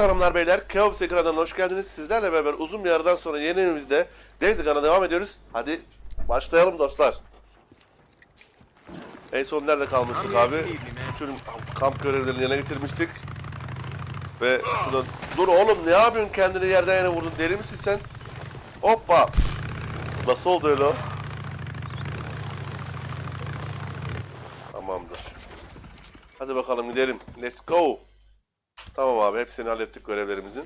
hanımlar beyler, Keops ekranına hoş geldiniz. Sizlerle beraber uzun bir aradan sonra yeni evimizde Daisy Gun'a devam ediyoruz. Hadi başlayalım dostlar. En son nerede kalmıştık abi? Bütün kamp görevlerini yerine getirmiştik. Ve şuradan... Dur oğlum ne yapıyorsun kendini yerden yere vurdun deli misin sen? Hoppa! Nasıl oldu öyle o? Tamamdır. Hadi bakalım gidelim. Let's go. Tamam abi hepsini hallettik görevlerimizin.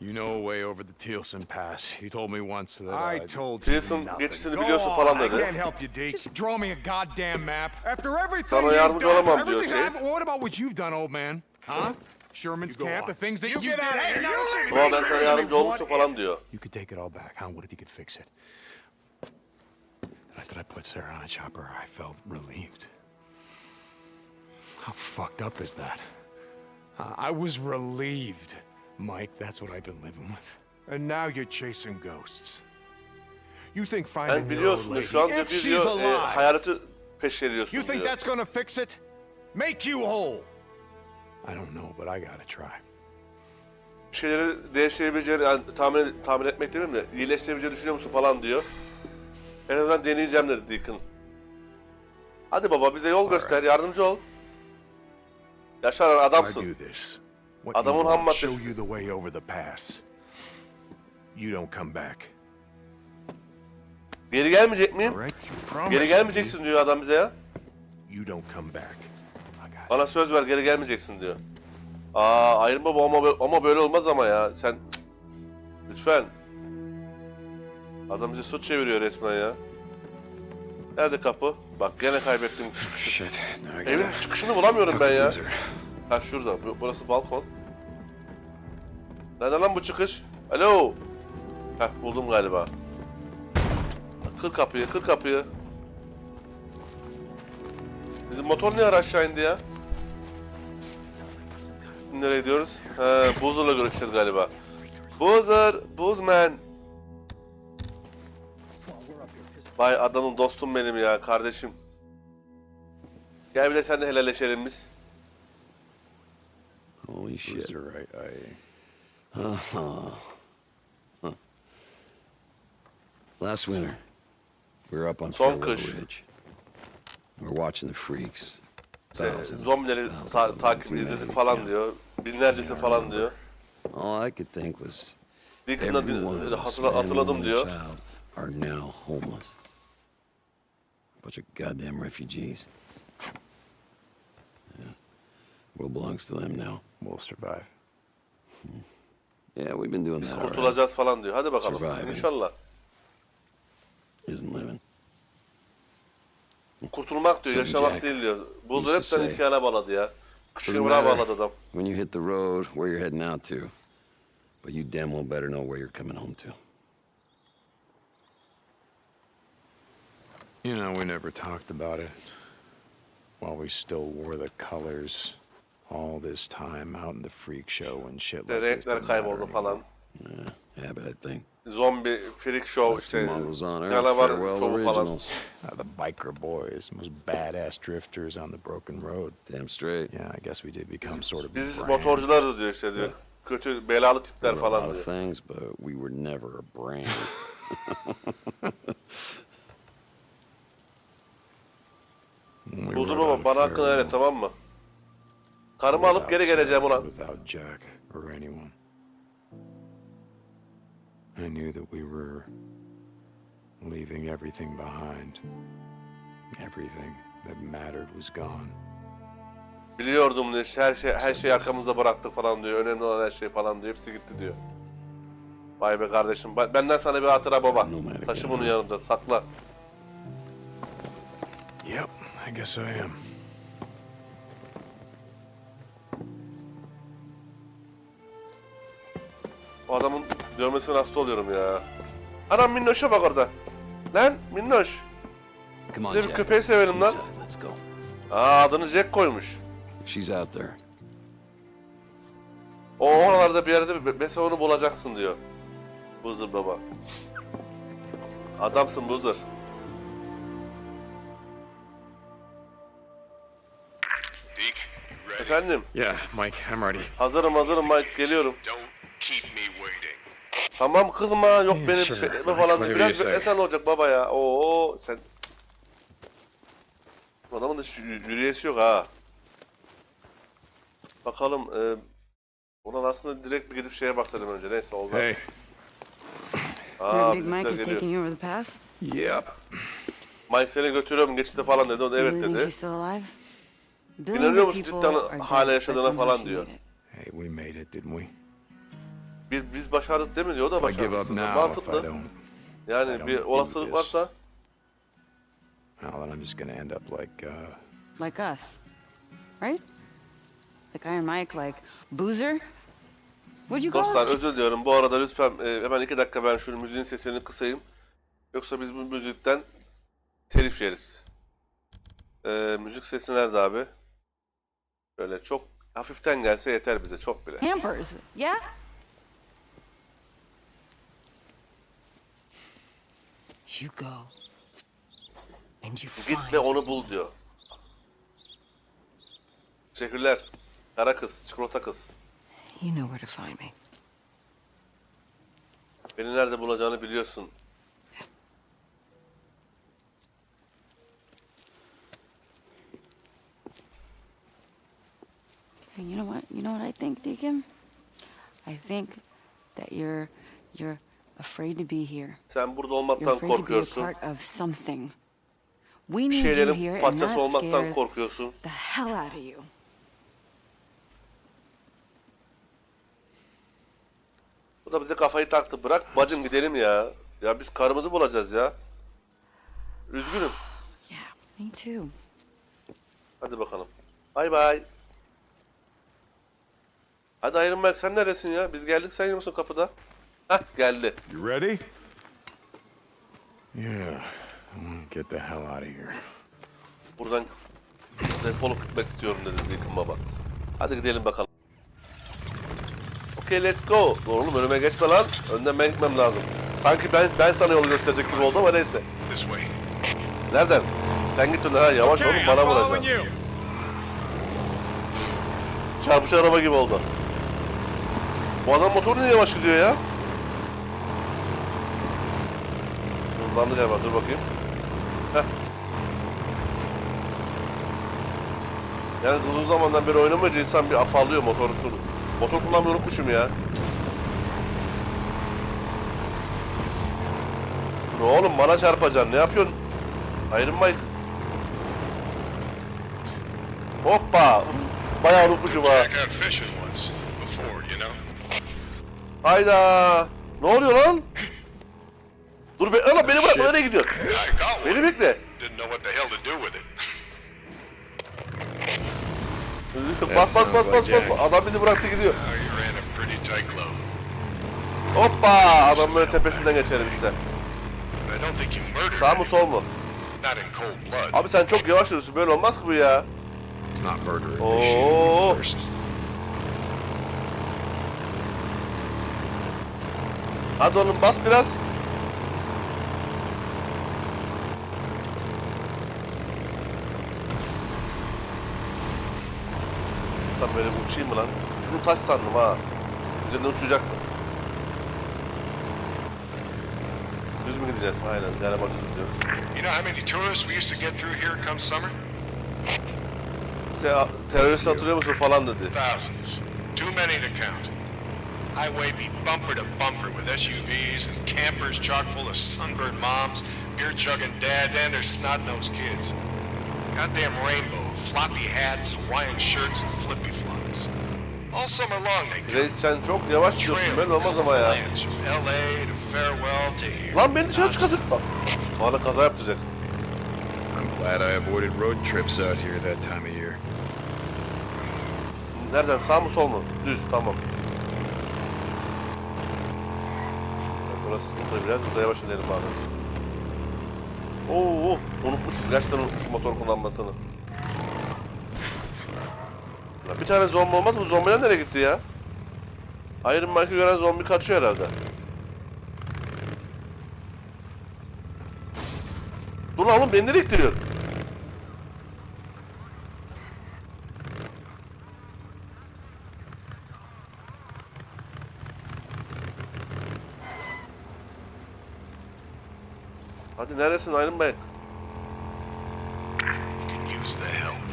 You know a way over the Tealson Pass. You told me once that I uh, told you nothing. geçişini Go biliyorsun on, falan I dedi. can't help you, Deke. Just draw me a goddamn map. After everything Sana you've yardımcı done, olamam diyor everything şey. I've- What about what you've done, old man? Huh? Sherman's go camp, on. the things that You did. out of Hey, here. no, You leave Ama ben sana yardımcı olmuşsun falan diyor. You could take it all back, huh? What if you could fix it? The night that I put Sarah on a chopper, I felt relieved. How fucked up is that? I was relieved. Mike, that's what I've been living with. And now you're chasing ghosts. You think finding your old biliyorsun da lady, şu an diyor, if bir she's diyor e, peşleriyorsun you think diyor. that's gonna fix it? Make you whole. I don't know, but I gotta try. Bir şeyleri değiştirebileceğini yani, tahmin, tahmin etmek demeyeyim de iyileştirebileceğini düşünüyor musun falan diyor. En azından deneyeceğim dedi Deacon. Hadi baba bize yol göster, yardımcı ol. Yaşar adamsın. Adamın ham maddesi. Geri gelmeyecek miyim? Geri me gelmeyeceksin diyor adam bize ya. You don't come back. I got Bana söz ver geri gelmeyeceksin diyor. Aa hayır baba ama, ama böyle olmaz ama ya. Sen Cık. lütfen. Adam bizi suç çeviriyor resmen ya. Nerede kapı? Bak gene kaybettim. I Evin çıkışını bulamıyorum ben ya. Ha şurada. Bu- Burası balkon. Nereden lan bu çıkış? Alo. Heh buldum galiba. Kır kapıyı, kır kapıyı. Bizim motor niye ara aşağı indi ya? Nereye gidiyoruz? He, Boozer'la görüşeceğiz galiba. Boozer, Boozman. Vay adamım dostum benim ya, kardeşim. Gel bir de seninle helalleşelim biz. Holy shit. Boozer, I, I Last winter, we were up on Son Farewell kış. Ridge. We were watching the freaks. İşte Thousands, zombileri thousands ta- takip izledik falan Yeah. diyor. Binlercesi falan diyor. All I could think was Deacon'da hatırladım diyor. child, are now homeless. Bunch of goddamn refugees. Yeah. World belongs to them now. will survive. Yeah, we've been doing Biz that all right. kurtulacağız falan diyor. Hadi bakalım. Surviving. İnşallah. Isn't living. Kurtulmak diyor, Tabii yaşamak Jack. değil diyor. Buzdur Used hep to say, isyana bağladı ya. Küçük Doesn't matter bağladı adam. when you hit the road where you're heading out to, but you damn well better know where you're coming home to. You know, we never talked about it. While we still wore the colors all this time out in the freak show and shit İşte like renkler kayboldu falan. Yeah, habit, I think. Zombi, freak show Last işte. Canavar şovu falan. originals. Uh, the biker boys, most badass drifters on the broken road. Damn straight. Yeah, I guess we did become sort of Biz brand. motorcularız diyor işte diyor. Kötü, belalı tipler We're a lot falan of diyor. things, but we were never a brand. Rode baba bana hakkını ver tamam mı? Karımı alıp geri geleceğim ulan. Without Jack or anyone. I knew that we were leaving everything behind. Everything that mattered was gone. Biliyordum diyor. Her şey her şeyi arkamıza bıraktık falan diyor. Önemli olan her şey falan diyor. Hepsi gitti diyor. Vay be kardeşim. Ben- Benden sana bir hatıra baba. Taşı bunu yanında sakla. I guess I am. O adamın dövmesine hasta oluyorum ya. Anam Minnoş'a bak orada. Lan Minnoş. Come on, Bir de bir Jack. köpeği sevelim lan. Inside, let's go. Aa adını Jack koymuş. If she's out there, O oralarda bir yerde mesela onu bulacaksın diyor. Buzur baba. Adamsın Buzur. Efendim. Yeah, Mike, I'm ready. Hazırım hazırım Mike geliyorum. Don't keep me waiting. Tamam kızma yok Yeah, beni sure. bekleme falan. Whatever Biraz say. beklesen olacak baba ya. Oo sen. Adamın da hiç yü- yürüyesi yok ha. Bakalım. E, ulan aslında direkt bir gidip şeye baksadım önce. Neyse oldu. Hey. Aa Big bizimkiler Mike is geliyor. taking you over the pass? Yep. Mike seni götürüyorum geçti falan dedi. O da evet really think dedi. she's still alive? İnanıyor musun cidden hala yaşadığına falan diyor. Hey, we made it, didn't we? Biz, biz başardık değil mi diyor. O da başarmışsın. Mantıklı. Yani bir olasılık varsa Well, then I'm just gonna end up like, uh, Like us. Right? Like Iron Mike, like Boozer? What'd you call Dostlar özür diliyorum. Bu arada lütfen e, hemen iki dakika ben şu müziğin sesini kısayım. Yoksa biz bu müzikten telif yeriz. E, müzik sesi nerede abi? Böyle çok hafiften gelse yeter bize çok bile. Campers, yeah? You go. And you Git find ve onu bul diyor. Teşekkürler. Kara kız, çikolata kız. You know where to find me. Beni nerede bulacağını biliyorsun. And you know what? You know what I think, Deacon? I think that you're you're afraid to be here. Sen burada You're olmaktan afraid to be a korkuyorsun. part of something. We need you here, and that olmaktan korkuyorsun. the hell out of you. Bu da bize kafayı taktı. Bırak bacım gidelim ya. Ya biz karımızı bulacağız ya. Üzgünüm. Yeah, me too. Hadi bakalım. Bay bay. Hadi Iron Mike sen neresin ya? Biz geldik sen musun kapıda? Hah geldi. You ready? yeah, get the hell out of here. Buradan defolup gitmek istiyorum dedi Deacon Baba. Hadi gidelim bakalım. Okay let's go. Doğru oğlum önüme geçme lan. Önden ben gitmem lazım. Sanki ben ben sana yol gösterecek gibi oldu ama neyse. This way. Nereden? Sen git önden ha yavaş Okay, oğlum bana vuracaksın. you. Çarpışan araba gibi oldu. Bu adam motoru niye yavaş gidiyor ya? Hızlandı galiba dur bakayım. Heh. Yalnız uzun zamandan beri oynamayınca insan bir afallıyor motoru. Motor kullanmayı unutmuşum ya. Dur Oğlum bana çarpacaksın ne yapıyorsun? Iron Mike. Hoppa! Bayağı unutmuşum ha. Hayda! Ne oluyor lan? Dur be, lan beni bırak, Shit. nereye gidiyor? Beni bekle. Bas bas bas bas bas. Adam bizi bıraktı gidiyor. Hoppa! Adam böyle tepesinden geçelim işte. Sağ mı sol mu? Abi sen çok yavaş yürüyorsun. Böyle olmaz ki bu ya. It's not murder if Oh. they shoot you first. Hadi oğlum bas biraz. Lan böyle uçayım mı lan? Şunu taş sandım ha. Üzerine uçacaktım. Düz mü gideceğiz? Aynen galiba düz gidiyoruz. You know how many tourists we used to get through here come summer? İşte terörist hatırlıyor musun falan dedi. Thousands. Too many to count. Highway be bumper to bumper with SUVs and campers chock full of sunburned moms, beer chugging dads, and their snot-nosed kids. Goddamn rainbow, floppy hats, Hawaiian shirts, and flippy flops. All summer long they come. Reis sen çok yavaş gidiyorsun. Trail Böyle olmaz ama ya. from LA to farewell to here. Lan beni dışarı çıkartıyor. Bak. Bana kaza yaptıracak. I'm glad I avoided road trips out here that time of year. Nereden? Sağ mı sol mu? Düz tamam. Burası sıkıntılı biraz. Burada yavaş edelim bari. Oo, unutmuşuz. Gerçekten unutmuşum motor kullanmasını. Lan bir tane zombi olmaz mı? Zombiler nereye gitti ya? Iron Mike'ı gören zombi kaçıyor herhalde. Dur lan oğlum beni nereye ittiriyor? Neredesin Iron Man?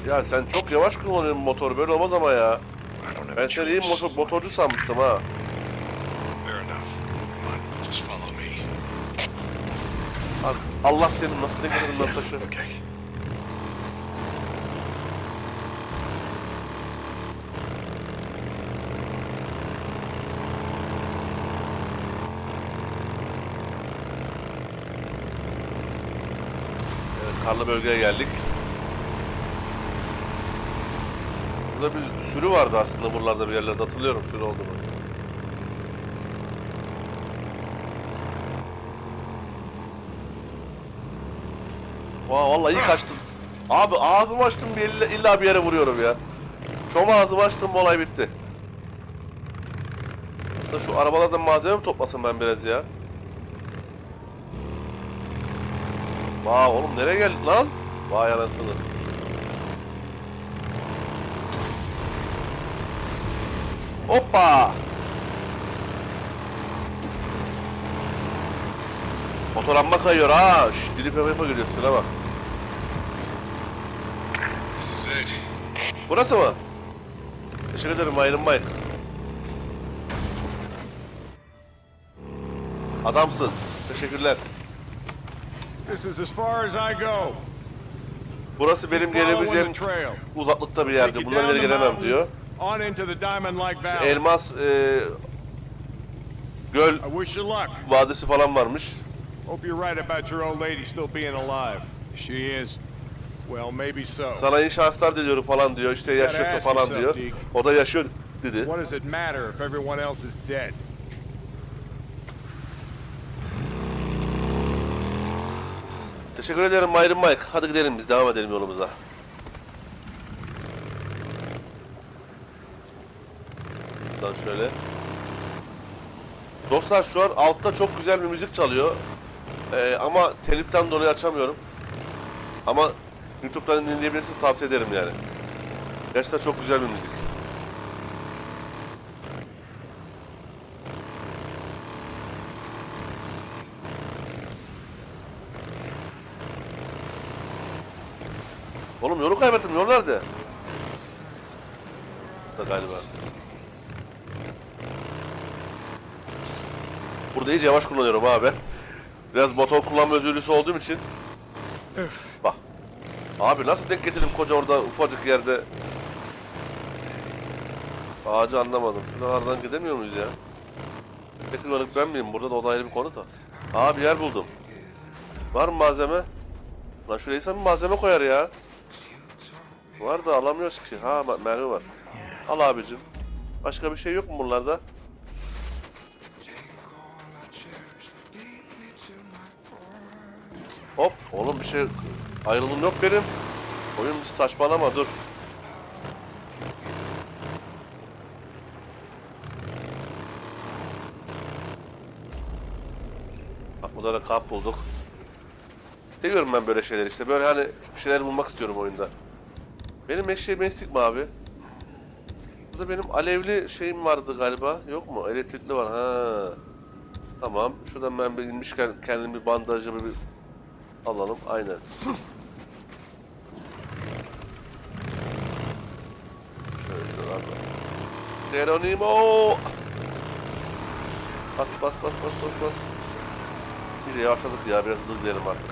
Ya sen çok yavaş kullanıyorsun motoru böyle olmaz ama ya. Ben seni iyi motor, motorcu sanmıştım ha. Allah senin nasıl ne kadar taşı. Karlı bölgeye geldik. Burada bir sürü vardı aslında buralarda bir yerlerde hatırlıyorum sürü olduğunu. Vaa vallahi iyi kaçtım. Abi ağzımı açtım bir illa, illa bir yere vuruyorum ya. Çom ağzımı açtım olay bitti. Aslında şu arabalardan malzeme mi toplasam ben biraz ya? Vay oğlum nereye geldik lan? Vay anasını. Hoppa! Motor amma kayıyor ha. Şşt dilip yapa yapa gidiyorsun şuna bak. Burası mı? Teşekkür ederim Iron Mike. Adamsın. Teşekkürler. This is as far as I go. Burası benim gelebileceğim uzaklıkta bir you Bundan ileri gelemem diyor. Elmas e, göl vadisi falan varmış. Sana iyi şanslar diliyorum falan diyor. İşte yaşıyorsa falan diyor. O da yaşıyor dedi. What does it matter if everyone else is dead? Teşekkür ederim Iron Mike. Hadi gidelim biz devam edelim yolumuza. Buradan şöyle. Dostlar şu an altta çok güzel bir müzik çalıyor. Ee, ama teliften dolayı açamıyorum. Ama YouTube'dan dinleyebilirsiniz tavsiye ederim yani. Gerçekten çok güzel bir müzik. Oğlum yolu kaybettim. Yol nerede? Da galiba. Burada iyice yavaş kullanıyorum abi. Biraz motor kullanma özürlüsü olduğum için. Bak. Abi nasıl denk getirdim koca orada ufacık yerde. Ağacı anlamadım. Şuralardan gidemiyor muyuz ya? Peki uyanık ben miyim? Burada da o da ayrı bir konu da. Aa bir yer buldum. Var mı malzeme? Lan şuraya insan bir malzeme koyar ya. Var da alamıyoruz ki. Ha mermi var. Al abicim. Başka bir şey yok mu bunlarda? Hop oğlum bir şey ayrılım yok benim. Oyun saçmalama dur. Bak burada da kap bulduk. Seviyorum ben böyle şeyler işte. Böyle hani bir şeyler bulmak istiyorum oyunda. Benim eşeğim eksik mi abi? Burada benim alevli şeyim vardı galiba. Yok mu? Elektrikli var. Ha. Tamam. Şuradan ben bir inmişken kendim bir bandajımı bir alalım. Aynen. Şöyle şuralarda. Geronimo! Bas bas bas bas bas bas. İyice yavaşladık ya. Biraz hızlı gidelim artık.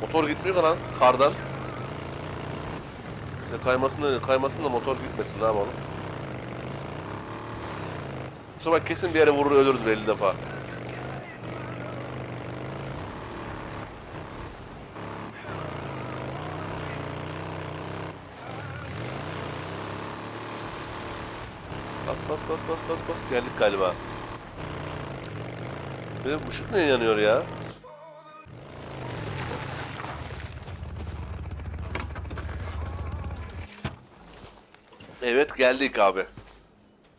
Motor gitmiyor lan kardan. İşte kaymasın da, kaymasın da motor gitmesin ne yapalım. Sonra kesin bir yere vurur ölürüz 50 defa. Bas bas bas bas bas geldik galiba. Benim ışık niye yanıyor ya? Evet geldik abi.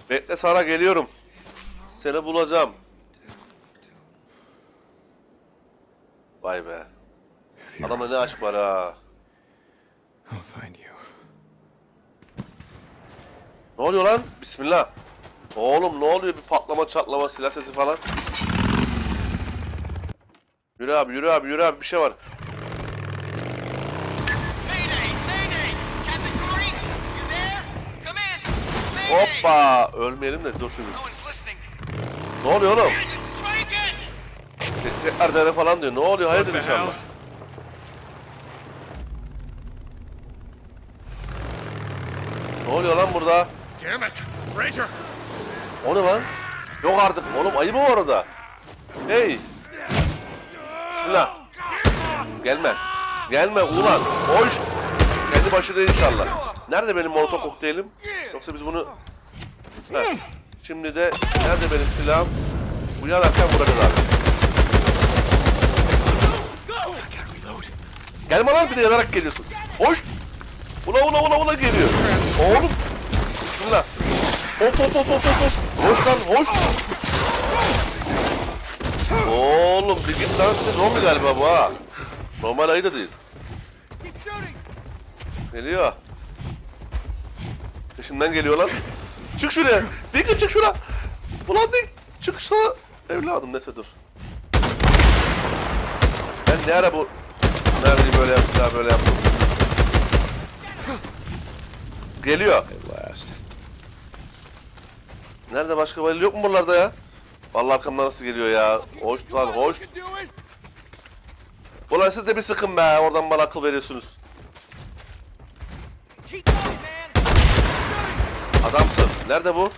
Bekle Sara geliyorum. Seni bulacağım. Vay be. Adamda ne aşk var ha. Ne oluyor lan? Bismillah. Oğlum ne oluyor? Bir patlama çatlama silah sesi falan. Yürü abi yürü abi yürü abi bir şey var. Hoppa ölmeyelim de dur şimdi. Ne oluyor oğlum? Te- Tekrar dene falan diyor. Ne oluyor? Hayırdır inşallah. Ne oluyor lan burada? Damn! Ranger! O ne lan? Yok artık. Oğlum ayı mı var orada? Hey! Bismillah. Gelme. Gelme ulan. Hoş. Kendi başına inşallah. Nerede benim molotof kokteylim? Yoksa biz bunu... Heh. Şimdi de nerede benim silahım? Bu yanarken vuracağız abi. Gelme lan bir de yanarak geliyorsun. Hoş. Ula ula ula ula geliyor. Oğlum. Hop hop hop hop hop. hop. Hoş lan hoş. Oğlum bir git lan. Zombi galiba bu ha. Normal ayı da değil. Geliyor. Peşinden geliyor lan. Çık şuraya. Dik çık şura. Ulan dik. Çık şuna. Evladım neyse dur. Ben ne ara bu Neredeyi böyle yaptım daha böyle yaptım. Geliyor. Nerede başka bayıl yok mu buralarda ya? Vallahi arkamdan nasıl geliyor ya? Hoş lan hoş. Ulan siz de bir sıkın be. Oradan bana akıl veriyorsunuz. Adamsın. Nerede bu?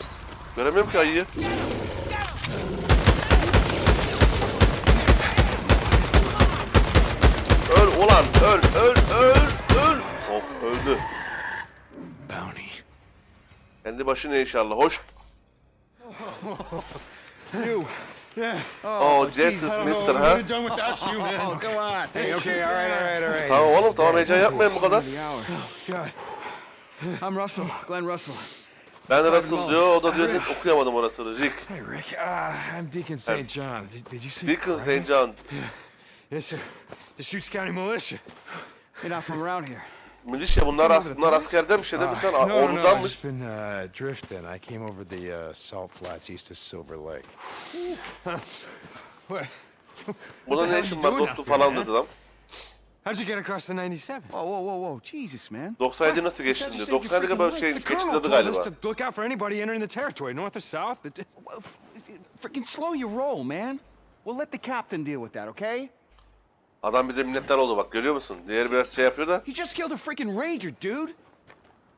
Göremiyorum ki ayıyı. Öl ulan öl öl öl öl. Oh öldü. Bounty. Kendi başına inşallah. Hoş. You. Yeah. Oh, Jesus Mister ha. done without you, man. Oh, come on. Hey, okay, all right, all right, all right. Tamam oğlum tamam heyecan yapmayın bu kadar. God. I'm Russell, Glenn Russell. Ben de Russell diyor, o da diyor ki okuyamadım orasını. Rick. Hey, Rick. Uh, I'm Deacon St. John. Did, did you see? Deacon St. John. Yes, sir. The Shoots County Militia. You're not from around here. Militia bunlar, as, bunlar askerden bir şey demiş lan. no, no, no, I've. Just been uh, drifting. I came over the uh, salt flats east of Silver Lake. What? Buna ne işin var dostu falan dedi lan. How'd you get across the 97? Whoa, whoa, whoa, whoa. Jesus, man. 97 nasıl geçtin diyor. just said you 97 galiba şey left. The colonel geçti told galiba. look out for anybody entering the territory, north or south. Freaking slow your roll, man. We'll let the captain deal with that, okay? Adam bize minnettar oldu bak görüyor musun? Diğeri biraz şey yapıyor da. You just killed a freaking ranger, dude.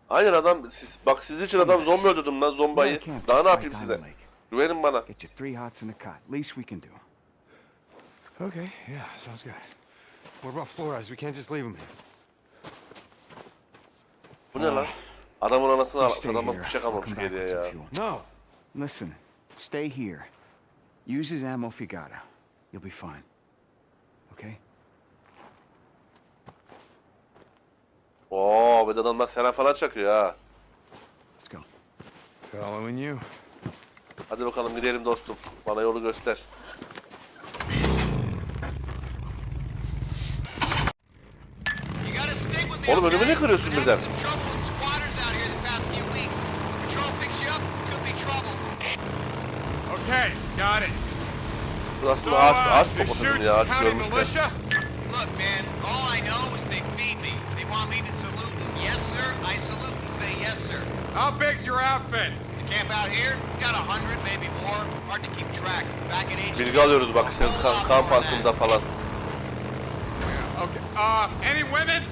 Aynen adam siz, bak siz için adam zombi öldürdüm lan zombayı. Daha ne yapayım size? Güvenin bana. Get you three hots and a cot. Least we can do. Okay, yeah, sounds good. What about Flores? We can't just leave him here. Bu ne lan? Adamın anasını almış. Adamın come back geriye ya. No. Listen, stay here. Use his ammo if you gotta. You'll be fine. Okay? Oo bir de adamlar selam falan çakıyor ha. Let's go. Following you. Hadi bakalım gidelim dostum. Bana yolu göster. Oğlum önümü ne kırıyorsun birden? Okay, got it. Burası ağaç, ağaç Shoots ya. Ağaç görmüşler. Militia? Look, man, all I know is they feed me. They want me to salute them. Yes, sir, I salute and say yes, sir. How big's your outfit? The camp out here, got a hundred, maybe more. Hard to keep track. Back at HQ. Bilgi alıyoruz bak işte kamp altında falan. Okay. Uh, any women?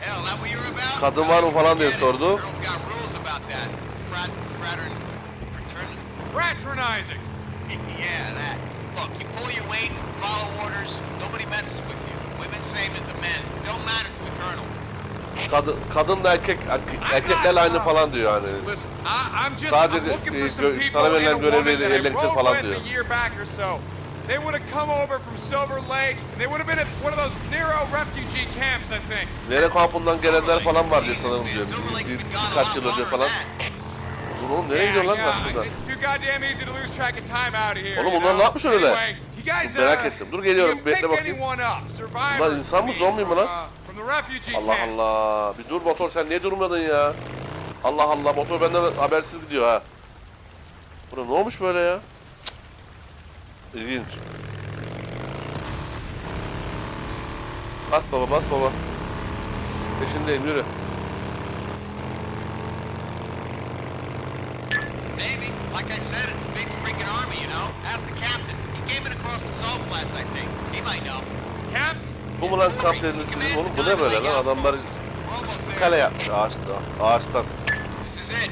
Hell, that what you're about? Kadın var mı falan diye sordu. Girls got rules about that. Frat, fratern, fraternity. Fraternizing. yeah, that. Look, you pull your weight, follow orders. Nobody messes with you. Women same as the men. Don't matter. Kadın, kadınla erkek, erkek- erkeklerle aynı falan diyor yani. Listen, I, I'm just Sadece I'm looking e, for some gö- people sana and a verilen woman görevleri that I yerleştir rode falan with diyor. a year back or so. They would have come over from Silver Lake. and They would have been at one of those Nero refugee camps, I think. Nere kampından gelenler falan var diyor Jesus, sanırım diyor. Bir, bir, birkaç yıl önce falan. Dur oğlum nereye gidiyor lan yeah, karşıdan? It's too goddamn easy to lose track of time out here. Oğlum you bunlar know? ne yapmış öyle? Anyway, you guys, Merak uh, ettim. Dur geliyorum, you bekle pick bakayım. anyone up, survivors, Bunlar insan mı, zombi mi lan? uh, Allah. Allah. Bir dur motor sen niye durmadın ya? Allah Allah motor benden habersiz gidiyor ha. Buna ne olmuş böyle ya? Cık. İlginç. Bas baba bas baba. Peşindeyim yürü. Maybe. Like I said, it's a big freaking army, you know? Ask the captain. He came in across the salt flats, I think. He might know. Cap? Bu mu lan kamp dediniz sizin oğlum bu ne böyle lan adamlar kale yapmış ağaçta, ağaçtan. This is it.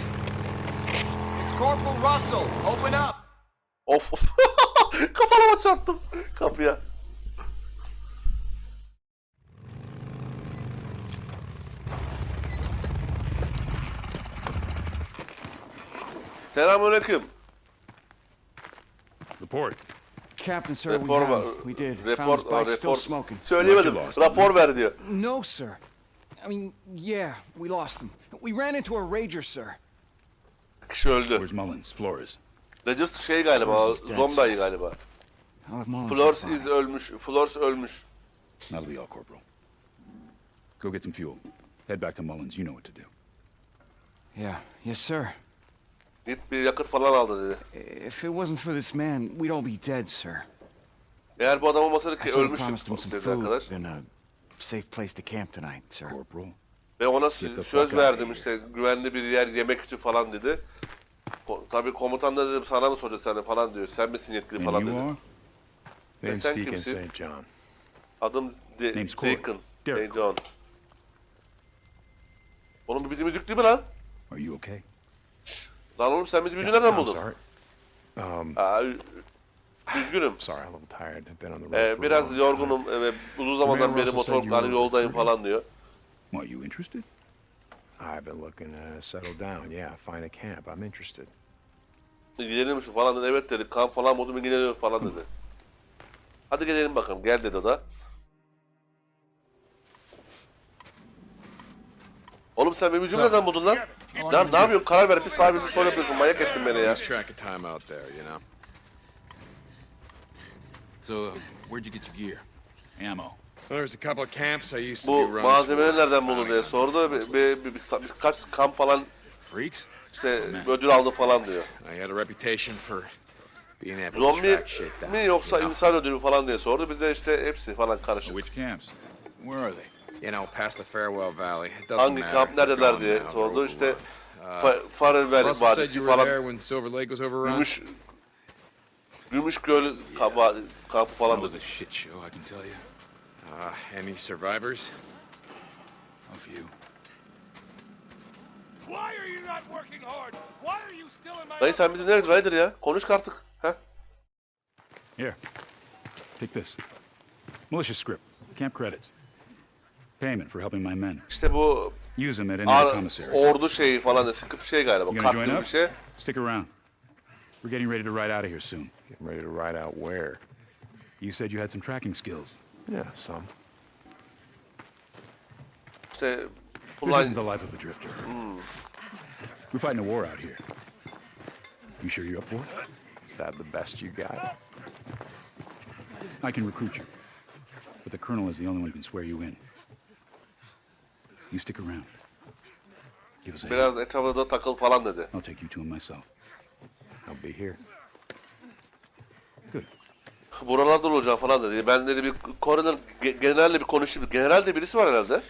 It's Corporal Russell. Open up. Of of. Kafama çarptım kapıya. Selamünaleyküm. Report. Captain, sir, got var. We did. Found Rapor, his bike still rapor. smoking. Söyleyemedim. Rapor ver diyor. No, sir. I mean, yeah, we lost him. We ran into a rager, sir. Kişi öldü. Where's Mullins? Flores. Regis şey galiba, Flores is dead, zombi galiba. I'll have Mullins Flores reply. is ölmüş. Flores ölmüş. That'll be all, Corporal. Go get some fuel. Head back to Mullins. You know what to do. Yeah, yes, sir. Git bir yakıt falan aldı dedi. If it wasn't for this man, we'd all be dead, sir. Eğer bu adam olmasaydı I ki ölmüştük promised him some dedi food arkadaş. and a safe place to camp tonight, sir. Corporal. Ve ona söz verdim işte güvenli bir yer yemek için falan dedi. Ko- Tabii komutan da dedim sana mı soracağız seni falan diyor. Sen misin yetkili And falan you dedi. are? Name's sen Deacon kimsin? Adım De. Deacon. John. Oğlum bu bizim yüzük değil mi lan? Are you okay? Lan oğlum sen bizim yüzüğü nereden buldun? sorry. Um, Aa, ü- üzgünüm. sorry, I'm a little tired. I've been on the road Ee, for a biraz long time. yorgunum ve uzun zamandan Man beri motor hani yoldayım falan diyor. What, you interested? I've been looking to settle down. Yeah, find a camp. I'm interested. Gidelim mi şu falan dedi. Evet dedi. Kamp falan buldum ilgileniyor falan dedi. Hadi gidelim bakalım. Gel dedi o da. Oğlum sen benim yüzümü nereden buldun lan? Lan ne yapıyorsun? Karar ver. Bir sahibi soru yapıyorsun. Manyak ettin beni ya. Lose track of time out there, you know? So, uh, where'd you get your gear? Ammo. Well, there's a couple of camps I used to Bu do runs malzemeleri nereden buldun diye sordu. Bir, bir, bir, bir- birkaç kamp falan Freaks? işte ödül aldı falan diyor. I had a reputation for being able to Zombi track shit down. mi yoksa insan ödülü falan diye sordu. Bize işte hepsi falan karışık. Which camps? Where are they? You know, past the Farewell Valley. It doesn't Hangi matter. kamp They're neredeler gone diye now, sordu. İşte overrun. Fa- Farelver Russell said Vadisi you were there falan. when Silver Lake was overrun. Gümüş Gümüş Göl kaba, kampı falan That was dedi. a shit show, I can tell you. Uh, any survivors? A few. Why are you not working hard? Why are you still in my... Dayı sen bizi nerede Ryder ya? Konuş artık. Heh. Here. Take this. Militia script. Camp credits. Payment for helping my men. İşte bu Use them at any of ar- commissaries. ordu şeyi falan da sıkıp şey galiba. You gonna Kart join gibi bir up? şey. Stick around. We're getting ready to ride out of here soon. Getting ready to ride out where? You said you had some tracking skills. Yeah, some. İşte This isn't the life of a drifter. Hmm. We're fighting a war out here. You sure you're up for it? Is that the best you got? I can recruit you. But the colonel is the only one who can swear you in. You stick around. Give us a hand. biraz etrafında takıl falan dedi. I'll take you to him myself. I'll be here. Good. Buralarda olacağım falan dedi. Ben dedi bir Koreli ge- generalle bir konuşayım. General de birisi var herhalde.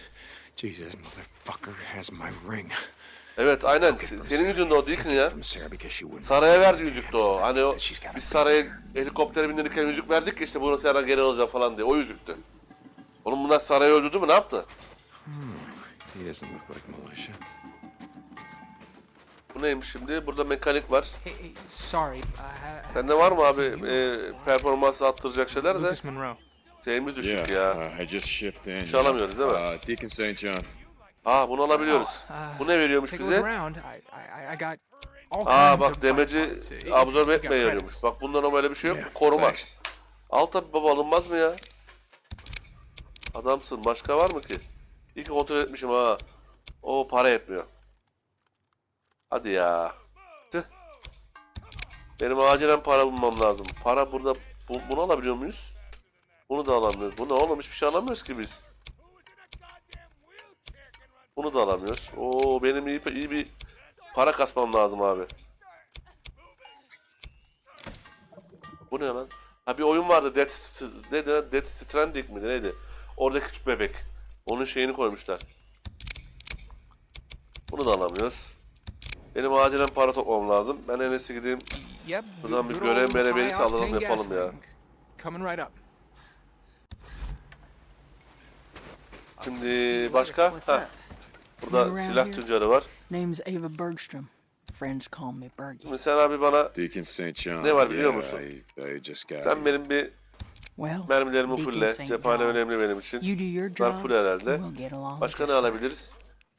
Jesus, motherfucker has my ring. Evet aynen. Se- Senin yüzünden o Deacon ya. From Sarah because she wouldn't. Saraya verdi yüzüktü o. Hani o biz saraya helikoptere bindirirken yüzük verdik ya işte bunu Saray'a geri alacağım falan diye. O yüzüktü. Oğlum bunlar sarayı öldürdü mü ne yaptı? He doesn't look like militia. Bu neymiş şimdi? Burada mekanik var. Sorry. Sende var mı abi e, performansı arttıracak şeyler de? Lucas Monroe. Şeyimiz düşük ya. uh, I just shipped in. Şey alamıyoruz değil mi? Uh, Deacon St. John. Aa bunu alabiliyoruz. Uh, Bu ne veriyormuş take a look bize? around. I, I, I got all Aa kinds bak of demeci if absorbe etmeye yarıyormuş. Bak bundan böyle bir şey yok. Yeah, Koruma. thanks. Al tabi baba alınmaz mı ya? Adamsın. Başka var mı ki? İyi ki kontrol etmişim ha. O para etmiyor. Hadi ya. Tüh. Benim acilen para bulmam lazım. Para burada. Bu- bunu alabiliyor muyuz? Bunu da alamıyoruz. Bu ne oğlum? Hiçbir şey alamıyoruz ki biz. Bunu da alamıyoruz. Oo benim iyi, iyi bir para kasmam lazım abi. Bu ne lan? Ha bir oyun vardı Death, lan? Death Stranding miydi neydi? Oradaki küçük bebek. Onun şeyini koymuşlar. Bunu da alamıyoruz. Benim acilen para toplamam lazım. Ben en iyisi gideyim. Buradan bir görev sallanalım, octane yapalım ya. Şimdi başka? Heh. Burada silah tüccarı var. Name's Ava Bergstrom. Friends call me Bergie. Şimdi sen abi bana Deacon St. John. Ne var biliyor musun? Sen benim bir Well, mermilerimi fulle. Cephane önemli benim için. You do your Bunlar job. full herhalde. We'll get along Başka ne alabiliriz?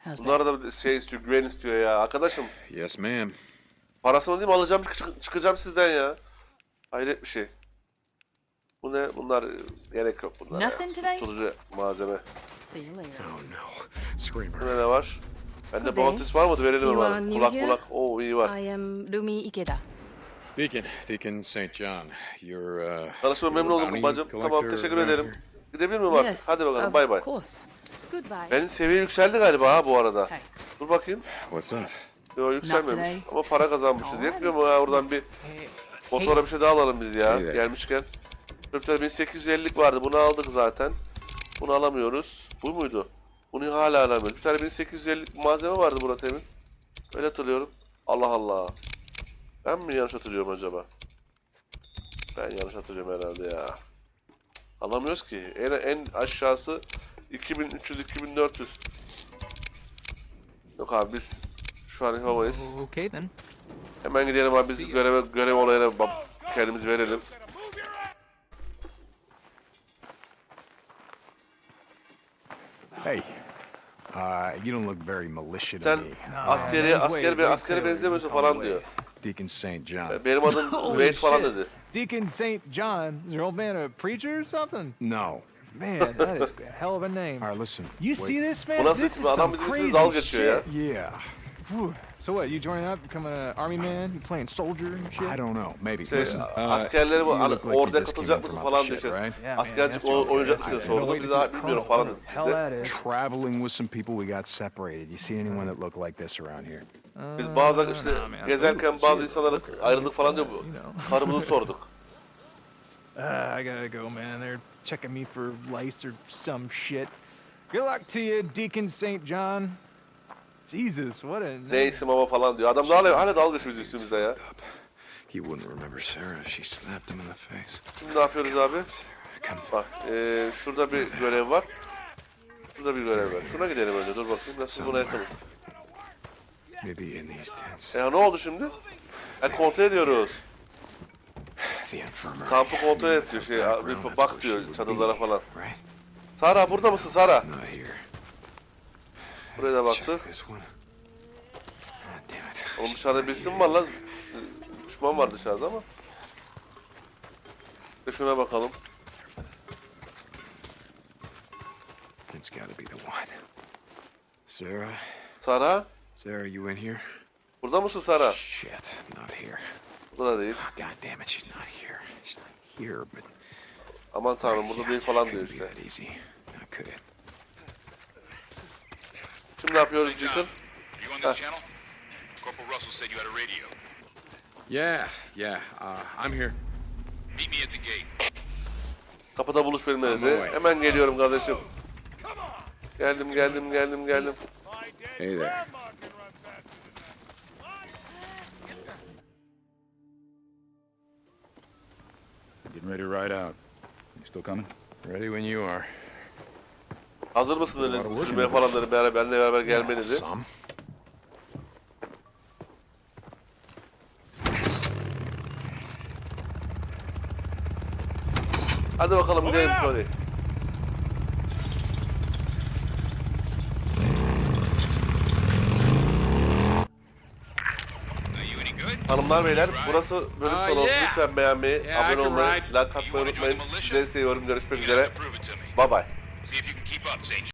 How's that? Bunlar da şey istiyor, güven istiyor ya. Arkadaşım Yes, ma'am. parasını değil mi alacağım çık- çıkacağım sizden ya. Hayret bir şey. Bu ne? Bunlar e, gerek yok bunlara. Nothing today? Susturucu malzeme. Oh no. Screamer. Bunda ne var? Bende bountis var mıydı? Verelim You are hemen. new Kulak here? kulak. Oo iyi var. I am Lumi Ikeda. Deacon, Deacon St. John. You're, uh... Tanışma memnun oldum bacım. Tamam teşekkür ederim. Gidebilir miyim artık? Yes, Hadi bakalım of bay bay. course. Goodbye. Benim seviye yükseldi galiba ha bu arada. Hey. Dur bakayım. What's up? Yok yükselmemiş. today. Ama para kazanmışız. Yetmiyor mu ya oradan bir Hey, motora bir şey daha alalım biz ya. De. Gelmişken. Sırpta 1850'lik vardı. Bunu aldık zaten. Bunu alamıyoruz. Bu muydu? Bunu hala alamıyoruz. Bir tane 1850'lik malzeme vardı Murat Emin. Öyle hatırlıyorum. Allah Allah. Ben mi yanlış hatırlıyorum acaba? Ben yanlış hatırlıyorum herhalde ya. Alamıyoruz ki. En, en aşağısı 2300-2400. Yok abi biz şu an yapamayız. Okay then. Hemen gidelim abi biz göreve, görev olayına bak- kendimizi verelim. Hey, uh, you don't look very militia to Sen me. askeri, asker, be, askere benzemiyorsun falan diyor. Deacon St. John. Benim adım Wade falan dedi. Deacon St. John. Is your old man a preacher or something? No. Man, that is a hell of a name. All right, listen. You wait. see this, man? Bu nasıl this ismi? is Adam some bizim crazy ismimizi dalga geçiyor ya. shit. Yeah, Whew. So what? You joining up, becoming an army man? You playing soldier and shit? I don't know. Maybe. Şey, listen, uh, askerleri bu you hani look like you orada just came katılacak in mısın from falan out diyor. the shit, Şey. right? Yeah, man, Askercik that's o- okay. oynayacak mısın I don't sordu. Biz daha bilmiyorum falan dedik Hell de. that is. Traveling with some people, we got separated. You see anyone that looked like this around here? Biz bazen işte gezerken bazı insanlara ayrıldık falan diyor bu. Karımızı sorduk. Uh, I gotta go, man. They're checking me for lice or some shit. Good luck to you, Deacon St. John. Jesus, what a Ne name. isim ama falan diyor. Adam da hala, hala dalga geçiyor bizim ismimize ya. You wouldn't remember Sarah if she slapped him in the face. Şimdi ne yapıyoruz abi? Bak eee şurada bir görev var. Şurada bir görev var. Şuna gidelim önce dur bakayım nasıl buna yakınız. Maybe in these tents. E ne oldu şimdi? E kontrol ediyoruz. The infirmary. Kampı kontrol et diyor şey. Bir bak diyor çadırlara falan. Right? Sara burada mısın Sara? Not here. Buraya da Check baktık. this one. God damn it. Oğlum dışarıda birisi mi var lan? Düşman var dışarıda ama. Ve şuna bakalım. It's gotta be the one. Sarah? Sara? Sarah, you in here? Burada mısın Sara? Shit, not here. Burada da değil. Oh, God damn it, she's not here. She's not here, but... Aman tanrım burada değil falan diyor işte. that easy. Now, could it? Şimdi ne yapıyoruz Deacon? You on this channel? Corporal Russell said you had a radio. Yeah, yeah, uh, I'm here. Meet me at the gate. Kapıda buluş benimle dedi. Hemen geliyorum kardeşim. Geldim geldim geldim geldim. Hey there. Getting ready to ride out. You still coming? Ready when you are. Hazır mısın Var, dedi. olur Sürmeye mu? falan dedi. Beraber, benimle beraber gelmeni dedi. Some. Hadi bakalım gidelim Tony. Are you any good? Hanımlar beyler burası bölüm Aa, sonu. Lütfen beğenmeyi, abone olmayı, like atmayı unutmayın. Sizleri seviyorum. Görüşmek üzere. Bye bye.